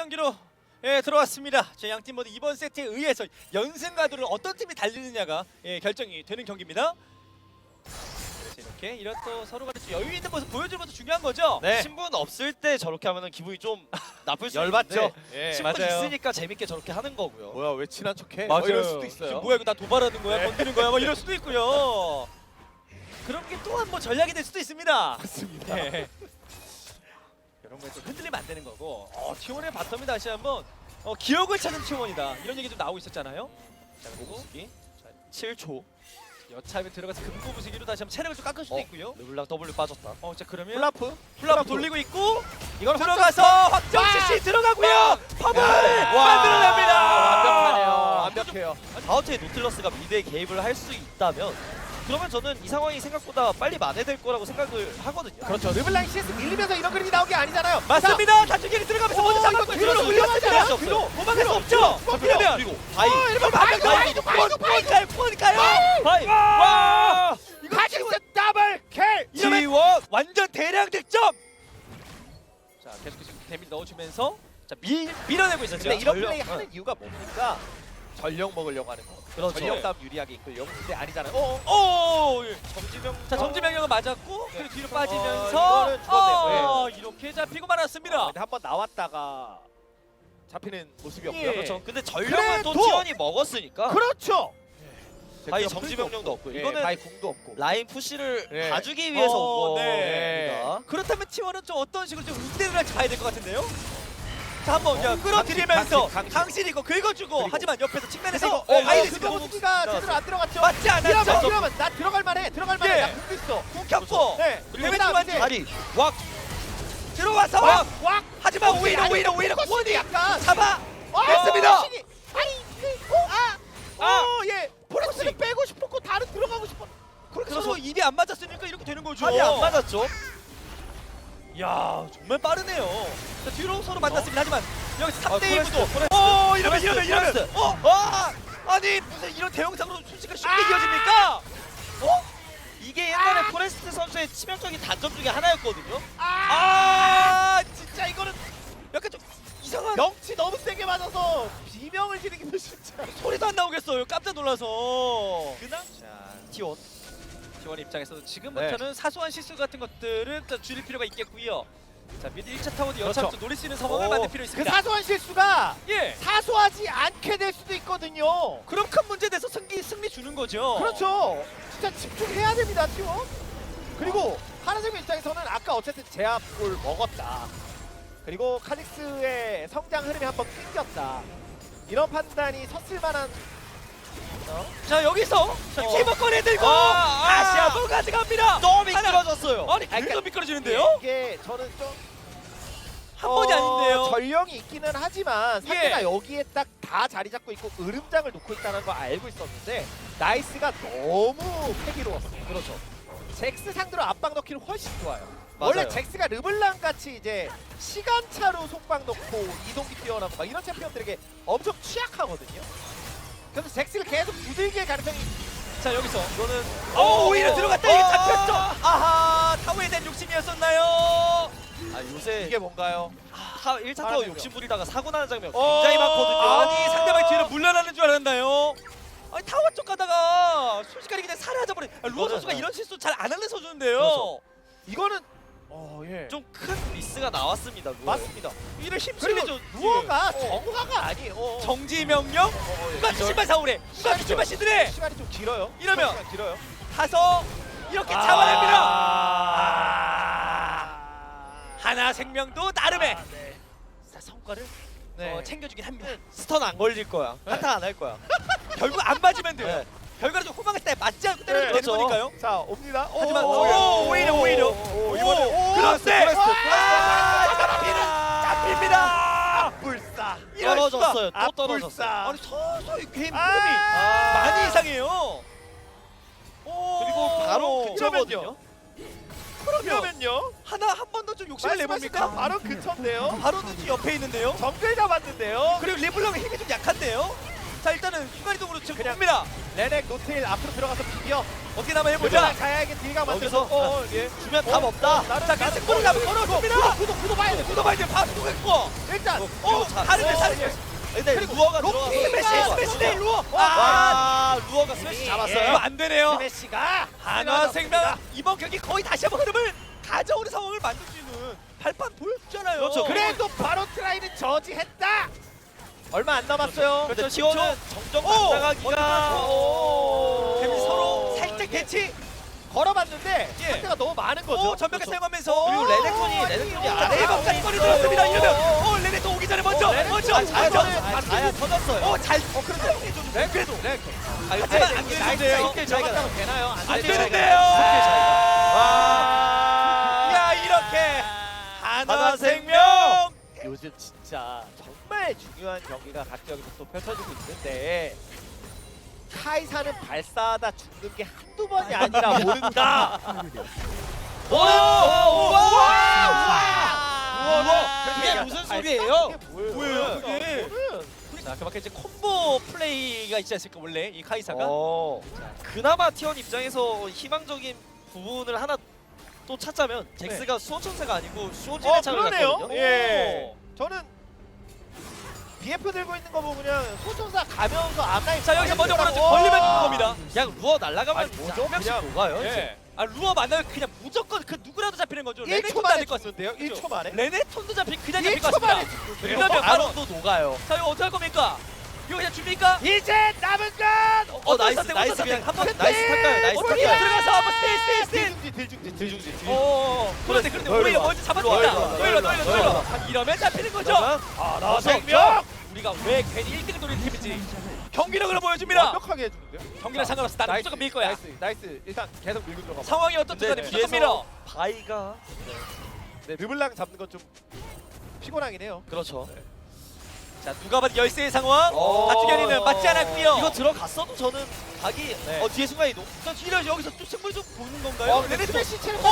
자 준비된 3세트 경기로 예, 들어왔습니다. 제 양팀 모두 이번 세트에 의해서 연승 가도를 어떤 팀이 달리느냐가 예, 결정이 되는 경기입니다. 이렇게 이런 또 서로가 좀 여유 있는 모습 보여주는 것도 중요한 거죠. 네. 신분 없을 때 저렇게 하면은 기분이 좀 나쁠 수 열받죠? 있는데 예. 신분 맞아요. 있으니까 재밌게 저렇게 하는 거고요. 뭐야 왜 친한 척해? 맞아요. 뭐 이럴 수도 있어요. 뭐야 이거 나 도발하는 거야, 네. 건드는 거야, 뭐 이럴 수도 있고요. 그런 게 또한 뭐 전략이 될 수도 있습니다. 맞습니다. 네. 좀 흔들리면 안 되는 거고. 어, T1의 바텀이 다시 한번 어, 기억을 찾는 T1이다. 이런 얘기 좀 나오고 있었잖아요. 자, 그리고 고부수기 7초. 여차하면 들어가서 금고 부수기로 다시 한번 체력을 좀 깎을 수도 어. 있고요. 르블랑 W 빠졌다. 어, 자 그러면 플라프? 플라프 돌리고 있고 이걸 들어가서 확정 CC 들어가고요. 팝을 만들어냅니다. 완벽하네요. 완벽해요. 다우트의 노틀러스가 미드에 개입을 할 수 있다면 그러면 저는 이 상황이 생각보다 빨리 만회될 거라고 생각을 하거든요. 그렇죠. 르블랑 CS 밀리면서 이런 그림이 나온 게 아니잖아요. 맞습니다. 단축기를 들어가면서 오, 먼저 잡았고 뒤로 올렸습니다. 않아요? 뒤로 도망갈 수 없죠. 그러면 그리고 바이. 어, 바이도 바이도 바이도 바이도 가요, 폰 가요. 바이. 와! 이거 카직스 더블 킬. 이러면. 완전 대량 득점. 자, 계속해서 데미지 넣어주면서 자 밀, 밀어내고 있었죠. 근데 이런. 플레이 하는 이유가 뭡니까? 전력 먹으려고 하는 거. 그렇죠. 전력 싸움 유리하게 이끌려고 근데 아니잖아요. 어, 오! 정지명. 자, 정지명령은 맞았고 네. 그리고 뒤로 어, 빠지면서 이거는 죽었네요. 어, 이렇게 잡히고 말았습니다. 근데 한 번 나왔다가 잡히는 모습이었고요. 예. 그렇죠. 근데 전력은 또 그래도- T1이 먹었으니까 그렇죠. 바이 그래서 정지명령도 없고 예, 이거는 바이 궁도 없고. 라인 푸시를 예. 봐주기 위해서 어, 온 네. 겁니다. 그렇다면 T1은 좀 어떤 식으로 좀 할지 봐야 될 것 같은데요? 자, 한번 어, 자, 끌어들이면서 강신, 강신. 강신이고 긁어주고 그리고- 하지만 옆에서 측면에서 이거 어, 어, 바이드 그거 지금 무기가 제대로 안 들어갔죠. 맞지 않았죠? 이러면 나 들어갈 만해. 들어갈 만해. 예. 나 궁도 있어. 궁 켰고 네. 이제 다리 왁 들어와서 왁! 왁! 하지만 어, 오히려 아니, 오히려 오히려 원이 약간 잡아 어, 됐습니다. 아니 그, 어? 아! 아! 어, 예. 포레스를 빼고 싶었고 다른 들어가고 싶었. 그렇게 그래서- 서로 입이 안 맞았으니까 이렇게 되는 거죠. 팔이 안 맞았죠. 야 정말 빠르네요. 자 뒤로 서로 만났습니다. 하지만 여기서 아, 3대 1구도. 포레스트, 어 이러면 이러면 이러면. 어 아! 아니 무슨 이런 대형상으로 순식간에 쉽게 아! 이어집니까? 어? 이게 옛날에 포레스트 선수의 치명적인 단점 중에 하나였거든요. 아 진짜 이거는 약간 좀 이상한 명치 너무 세게 맞아서 비명을 지르기도 진짜. 소리도 안 나오겠어요. 깜짝 놀라서. 그냥 자 T1 T1 입장에서도 지금부터는 사소한 실수 같은 것들은 좀 줄일 필요가 있겠고요. 자 미드 1차 타워도 여차부터 그렇죠. 노릴 수 있는 상황을 오, 만들 필요 그 있습니다. 사소한 실수가 예. 사소하지 않게 될 수도 있거든요. 그럼 큰 문제 돼서 승리 승리 주는 거죠. 그렇죠. 진짜 집중해야 됩니다, 팀원. 그리고 하나생명 입장에서는 아까 어쨌든 제압골 먹었다. 그리고 카직스의 성장 흐름이 한번 끊겼다. 이런 판단이 섰을 만한 자 여기서 자, 어. 키버권에 들고 아, 아. 다시 한번 가져갑니다. 너무. 미끄러졌어요. 아니 그러니까 계속 미끄러지는데요? 이게 저는 좀 한 번이 아닌데요. 어, 전령이 있기는 하지만 상대가 예. 여기에 딱 다 자리 잡고 있고 으름장을 놓고 있다는 거 알고 있었는데 나이스가 너무 패기로웠어요. 그렇죠. 잭스 상대로 압박 넣기는 훨씬 좋아요. 원래 맞아요. 잭스가 르블랑 같이 이제 시간차로 속박 넣고 이동기 뛰어나고 막 이런 챔피언들에게 엄청 취약하거든요. 그래서 잭스를 계속 두들길 가능성이 자 여기서 이거는 어 오히려 들어갔다 이게 어. 잡혔죠. 아하 타워에 대한 욕심이었었나요? 아 요새 이게 뭔가요? 타, 1차 타워 사람이죠. 욕심 부리다가 사고 나는 장면 어. 굉장히 많거든요. 아니 상대방이 뒤로 물러나는 줄 알았나요? 아니 타워 쪽 가다가 순식간에 그냥 사라져버린 아, 루어 선수가 이런 실수 잘 안 하는 선수인데요. 그렇죠. 나왔습니다. 루어에. 맞습니다. 이를 힘쓰리죠. 루어가 어. 정화가 아니에요. 어. 정지 명령 어, 예. 누가 신발 사오래 누가. 신발 신으래 시간이 좀 길어요. 이러면- 시간 길어요. 가서 이렇게 아. 잡아냅니다. 하나 생명도 나름의 아, 네. 자, 성과를 네. 어, 챙겨주긴 합니다. 스턴 안 걸릴 거야. 한타 안 할 거야. 결국 안 맞으면 돼요. 네. 호망했을 때 맞지 않고 때려도 네, 되는 그렇죠. 거니까요. 자 옵니다. 오, 하지만 오, 오, 오, 오히려 오히려 오, 이번에 오, 그런데 포레스트, 포레스트, 아. 잡히는 잡힙니다. 불사. 이럴 수가. 떨어졌어요. 또 아, 떨어졌어요. 불사. 아니 서서히 게임 아. 흐름이 많이 이상해요. 오, 그리고 바로. 근처거든요. 그러면 그러면요. 하나 한 번 더 좀 욕심을 내봅니까? 건 바로 근처인데요. 바로 눈치 옆에 있는데요. 정글 잡았는데요. 그리고 리블랑의 힘이 좀 약한데요. 자 일단은 순간이동으로 지금 그냥- 봅니다. 레넥 노틸 앞으로 들어가서 비벼. 어떻게 남아 해보자. 가야게 딜가 만들어서. 여기서 어, 어, 예. 주면 답 없다. 나는 자, 그냥 승부를 잡아 걸어줍니다. 구도 구도 봐야 돼. 묻어봐야 돼. 밥 묻어겠고. 일단 어, 자, 다른데 어, 다른데. 근데 그리고 루어가 로키 들어가서 스매시, 좋아요. 스매시 대 루어. 아, 아, 루어가 스매시 이거 잡았어요. 안 되네요. 스매시가 한화 생명 이번 경기 거의 다시 한번 흐름을 가져오는 상황을 만들 수 있는 발판 보여주잖아요. 그렇죠. 그래도 바로 트라이는 저지했다. 얼마 안 남았어요. 그렇죠. 그렇죠. 지원은 정정 오! 당당하기가 오. 데미 서로 살짝 대치. 걸어봤는데 예. 상대가 너무 많은 거죠. 오, 전면에 그렇죠. 사용하면서 그리고 레넥톤이 레넥톤이 아, 아래에 대박까지 거리. 들었습니다. 이러면 어, 레넥톤 오기 전에 먼저 먼저 자야 전에 터졌어요. 바로 자야 터졌어요. 어, 잘어 그런데 네, 그래도 네. 아, 하지만 안 되는데요. 차이가 잡았다고 되나요? 안 되는데요. 와. 야, 이렇게 한화 생명 요즘 진짜 정말 중요한 경기가 각 지역에서 또 펼쳐지고 있는데 카이사는 발사하다 죽는 게 한두 번이 아니라 모른다. 오! 오! 우와, 우와. 그게 무슨 소리예요? 뭐예요, 그게? 자, 그만큼 이제 콤보 플레이가 있지 않습니까? 원래 이 카이사가. 어. 그나마 티원 입장에서 희망적인 부분을 하나 또 찾자면 잭스가 수호천사가 아니고 수호진의 어 창을 그러네요. 갔거든요. 예. 저는 BF 들고 있는 거 보면 소천사 가면서 앞라인 자, 여기서 먼저 오! 오른쪽 걸리면 겁니다. 그냥 루어 날아가면 아니, 뭐죠? 한 명씩 그냥- 녹아요. 예. 아, 루어 만나면 그냥 무조건 그 누구라도 잡히는 거죠. 1초 레네톤도 만에 안될 것 같습니다. 죽는데요? 1초 만에? 레네톤도 잡히 그냥 잡힐 것 1초 만에 같습니다. 죽는데요? 그러면 바로 아론도 녹아요. 자, 이거 어떻게 할 겁니까? 이거 그냥 줍니까? 이제 남은 건 어 나이스 나이스 어떤 그냥? 한번! 나이스 탈까요? 나이스 어떻게 탈까요? 들어가서 한번 스테이 스테이 스테이. 들중지 들중지 들중지. 어, 그런데 그런데 너희로 우리가 와. 먼저. 너희로 너희로 와, 너희로. 너희로 아, 이러면 잡히는 거죠. 그러면 하나생명 우리가 왜 괜히 1등을 노리는 팀이지? 경기력을 보여줍니다. 완벽하게 해주는데요. 경기랑 상관없어. 나는 무조건 밀 거야. 나이스 나이스. 일단 계속 밀고 들어가. 상황이 어떻든 간에 근데 무조건 밀어. 뒤에서 바이가 네, 르블랑 잡는 건 좀 피곤하긴 해요. 그렇죠. 자, 누가 봐도 열세의 상황. 어. 가투견이는 맞지 않았고요. 이거 들어갔어도 저는 각이 네. 어 뒤에 순간이 녹. 자, 뒤로 여기서 또 승부를 좀 보는 건가요? 어, 레넥톤. 스매시 체력 오!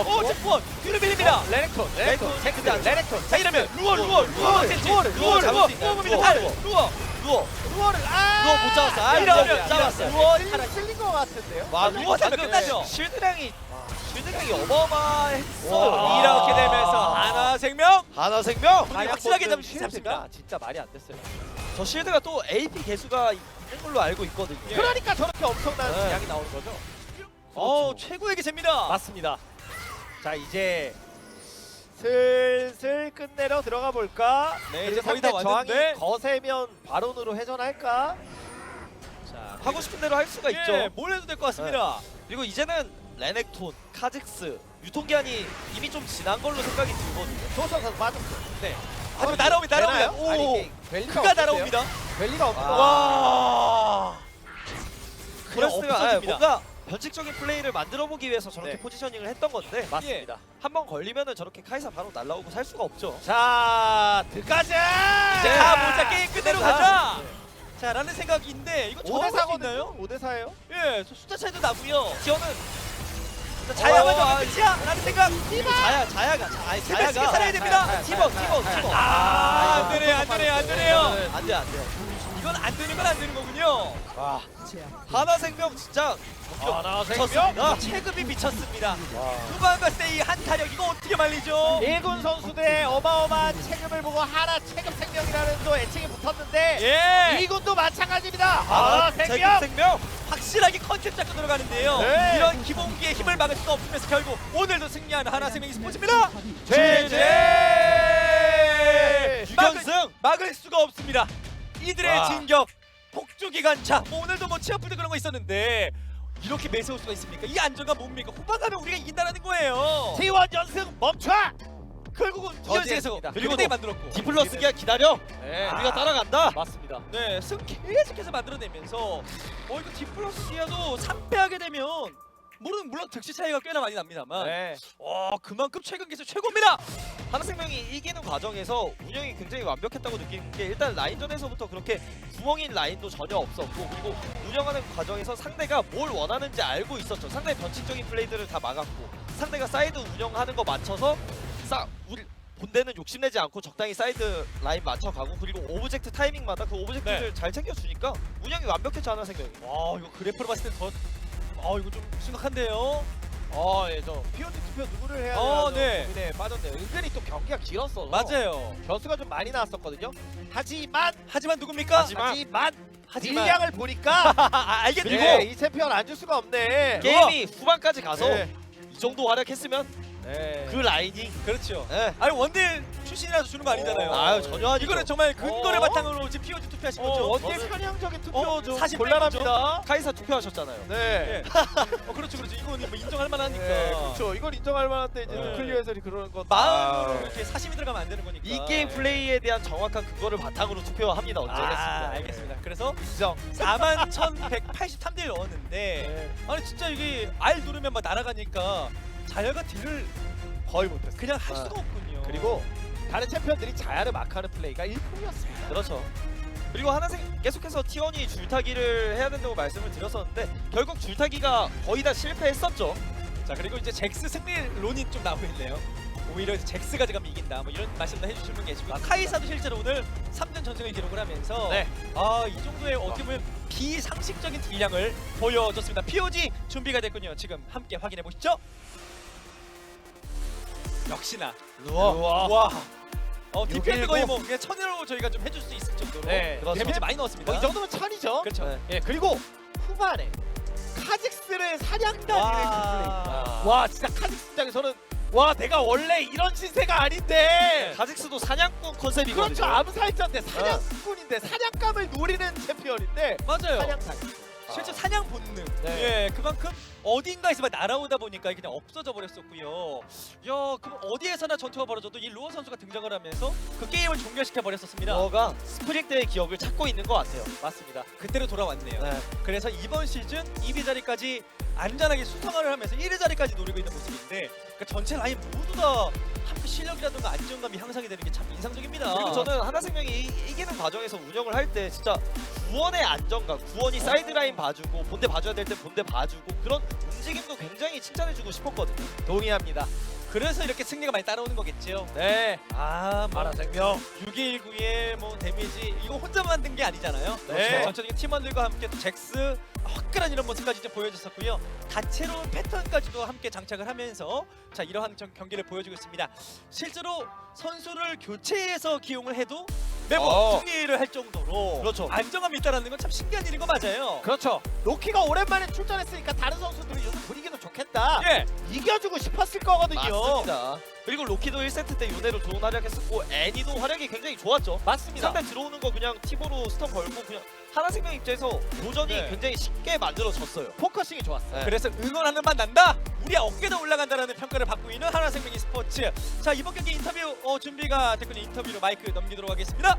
오. 제폰 뒤로 밀립니다. 레넥톤 레넥톤, 안 돼. 레넥톤. 자, 이러면 루어, 루어, 루어. 루어를, 루어, 루어, 수 있나요? 루어 봅니다. 루어. 팔, 루어. 루어. 루어를 아 루어 못 잡았어. 아, 이러면 루어 못 잡았어요. 루어 실린, 실린 것 같은데요. 와, 루어 잡으면 끝나죠. 실드량이 실드량이 어마어마했어요. 와. 이렇게 되면서 하나 생명 하나 생명. 분이 확실하게 잡을 수 실드가 있습니다. 진짜 말이 안 됐어요. 저 실드가 또 AP 개수가 있는 걸로 알고 있거든요. 예. 그러니까 저렇게 엄청난 네. 양이 나오는 거죠. 어, 최고의 기세입니다. 맞습니다. 자 이제 슬슬 끝내러 들어가 볼까? 네, 이제 거의 다 상대 왔는데. 거세면 바론으로 회전할까? 자, 하고 싶은 대로 할 수가 예, 있죠. 뭘 해도 될 것 같습니다. 그리고 이제는 레넥톤, 카직스, 유통기한이 이미 좀 지난 걸로 생각이 들거든요. 조선 선수 빠졌어. 네. 하지만 날아옵니다. 날아옵니다. 되나요? 아니, 오, 이게 될 리가 그가 없는데요? 날아옵니다. 될 리가 아. 거. 와. 그냥 프레스가 아, 없어집니다. 뭔가 변칙적인 플레이를 만들어 보기 위해서 저렇게 네. 포지셔닝을 했던 건데 맞습니다. 한 번 걸리면은 저렇게 카이사 바로 날라오고 살 수가 없죠. 자 들어가자. 이제 가보자 게임 자, 가자. 자, 라는 생각인데 이거 5대 저어갈 수 4거든요. 있나요? 5대 4예요. 예, 저 숫자 차이도 나고요. 지원은 자, 자야만 어, 좀 아, 끝이야. 라는 생각. 자야 자야가 자, 아니 자야가 살아야 됩니다. 티버 티버 티버. 아, 안 되네요. 안 되네요. 안 되네요. 안돼 안돼. 이건 안 되는 건 안 되는 거군요. 와 하나 생명 진짜 하나 미쳤습니다. 체급이 미쳤습니다. 후반과 세이 한타력 이거 어떻게 말리죠? 일군 선수들의 어마어마한 체급을 보고 하나 체급 생명이라는 또 애칭이 붙었는데 예. 이군도 마찬가지입니다. 하나 하나 생명. 생명. 확실하게 컨셉 잡고 들어가는데요. 네. 기본기의 힘을 막을 수가 없으면서 결국 오늘도 승리하는 하나생명 스포츠입니다. 제제. 유견승. 막을 수가 없습니다. 이들의 와. 진격 폭주 기관차. 뭐 오늘도 뭐 치아프드 그런 거 있었는데 이렇게 매서울 수가 있습니까? 이 안정감 뭡니까? 후반 가면 우리가 이긴다는 거예요. T1 연승 멈춰. 결국은 저지했습니다. 이연승에서 그리고 만들었고. 디플러스기가 기다려. 네. 우리가 따라간다. 맞습니다. 네, 승 계속해서 만들어내면서 어 이거 디플러스 기아도 3패하게 되면 물론 물론 득실 차이가 꽤나 많이 납니다만 네. 와 그만큼 최근 기술 최고입니다. 하나생명이 이기는 과정에서 운영이 굉장히 완벽했다고 느끼는 게 일단 라인전에서부터 그렇게 구멍인 라인도 전혀 없었고 그리고 운영하는 과정에서 상대가 뭘 원하는지 알고 있었죠. 상대의 변칙적인 플레이들을 다 막았고 상대가 사이드 운영하는 거 맞춰서 싸 우리 본대는 욕심내지 않고 적당히 사이드 라인 맞춰가고 그리고 오브젝트 타이밍마다 그 오브젝트를 잘 챙겨주니까 운영이 완벽했죠 하나생명이. 와 이거 그래프로 봤을 땐더 아 이거 좀 심각한데요. 어, 예, 저 POG 투표 누구를 해야 어, 되나 네. 고민에 빠졌네요. 은근히 또 경기가 길었어서 맞아요. 변수가 좀 많이 나왔었거든요. 하지만 하지만 누굽니까? 하지만- 하지만 하지만- 딜량을 보니까 아, 알겠네. 그리고 이거 이 챔피언 안 줄 수가 없네. 게임이 후반까지 가서 네. 이 정도 활약했으면 네. 그 라인이 그렇죠. 예. 아니 원딜 출신이라서 주는 거 아니잖아요. 아유 전혀 아니죠. 이거는 정말 근거를 어? 바탕으로 지금 POG 투표하신 거죠. 어, 원딜 저는- 사냥적인 투표 어, 좀 사실 곤란합니다. 카이사 투표하셨잖아요. 네. 예. 어, 그렇죠, 그렇죠. 이거는 뭐 인정할 만하니까. 네, 그렇죠. 이걸 인정할 만한데 이제 네. 클리어 해설이 그러는 건 마음으로 아. 이렇게 사심이 들어가면 안 되는 거니까. 이 게임 플레이에 대한 정확한 근거를 바탕으로 투표합니다. 아, 언제겠습니다. 알겠습니다. 그래서 인정. 41,183딜 넣었는데 네. 아니 진짜 이게 R 누르면 막 날아가니까 자야가 딜을 거의 못했어요. 그냥 할 아. 수가 없군요. 그리고 다른 챔피언들이 자야를 마크하는 플레이가 일품이었습니다. 그렇죠. 그리고 하나생 계속해서 T1이 줄타기를 해야 된다고 말씀을 드렸었는데 결국 줄타기가 거의 다 실패했었죠. 자 그리고 이제 잭스 승리 론이 좀 나오고 있네요. 오히려 이제 잭스가 가면 이긴다. 뭐 이런 말씀도 해주시는 분 계시고 카이사도 실제로 오늘 3전 전승을 기록을 하면서 네. 아이 정도의 어떻게 보면 비상식적인 딜량을 보여줬습니다. POG 준비가 됐군요. 지금 함께 확인해 보시죠. 역시나 우와. 와. 어 619. 거의 뭐 그냥 천으로 저희가 좀 해줄 수 있을 정도로 네, 데미지 데미지 많이 넣었습니다. 뭐 이 정도면 천이죠. 그렇죠. 네. 예, 그리고 후반에 카직스를 와. 플레이. 와, 진짜 카직스 입장에서는 와, 내가 원래 이런 신세가 아닌데. 가직스도 사냥꾼 컨셉이거든요. 그렇죠. 암살자인데 사냥꾼인데 사냥감을 노리는 챔피언인데 맞아요. 사냥단. 실제 사냥 본능. 네. 예, 그만큼 어딘가에서 막 날아오다 보니까 그냥 없어져 버렸었고요. 야, 그럼 어디에서나 전투가 벌어져도 이 루어 선수가 등장을 하면서 그 게임을 종결시켜 버렸었습니다. 너가 스프링 때의 기억을 찾고 있는 것 같아요. 맞습니다. 그때로 돌아왔네요. 네. 그래서 이번 시즌 2위 자리까지 안전하게 수성화를 하면서 1위 자리까지 노리고 있는 모습인데 그러니까 전체 라인 모두 다 함께 실력이라든가 안정감이 향상이 되는 게 참 인상적입니다. 그리고 저는 하나생명이 이- 이기는 과정에서 운영을 할 때 진짜 구원의 안정감, 구원이 사이드라인 봐주고 본대 봐줘야 될 때 본대 봐주고 그런 움직임도 굉장히 칭찬해주고 싶었거든요. 동의합니다. 그래서 이렇게 승리가 많이 따라오는 거겠죠. 네. 아, 뭐 마라생명. 619의 뭐 데미지 이거 혼자 만든 게 아니잖아요. 네. 전체적인 팀원들과 함께 또 잭스 화끈한 이런 모습까지 이제 보여줬었고요. 다채로운 패턴까지도 함께 장착을 하면서 자 이러한 전- 경기를 보여주고 있습니다. 실제로 선수를 교체해서 기용을 해도 매번 어. 승리를 할 정도로 그렇죠. 안정감이 있다는 건 참 신기한 일인 거 맞아요. 그렇죠. 로키가 오랜만에 출전했으니까 다른 선수들이 요즘 분위기도 좋겠다. 예. 이겨주고 싶었을 거거든요. 맞습니다. 그리고 로키도 1세트 때 요네로 좋은 활약했었고 애니도 활약이 굉장히 좋았죠. 맞습니다. 상대 들어오는 거 그냥 팁으로 스턴 걸고 그냥 하나생명 입장에서 도전이 네. 굉장히 쉽게 만들어졌어요. 포커싱이 좋았어요. 네. 그래서 응원하는 맛 난다. 우리 어깨도 올라간다라는 평가를 받고 있는 하나생명이 스포츠. 자 이번 경기 인터뷰 어, 준비가 됐군요. 인터뷰로 마이크 넘기도록 하겠습니다.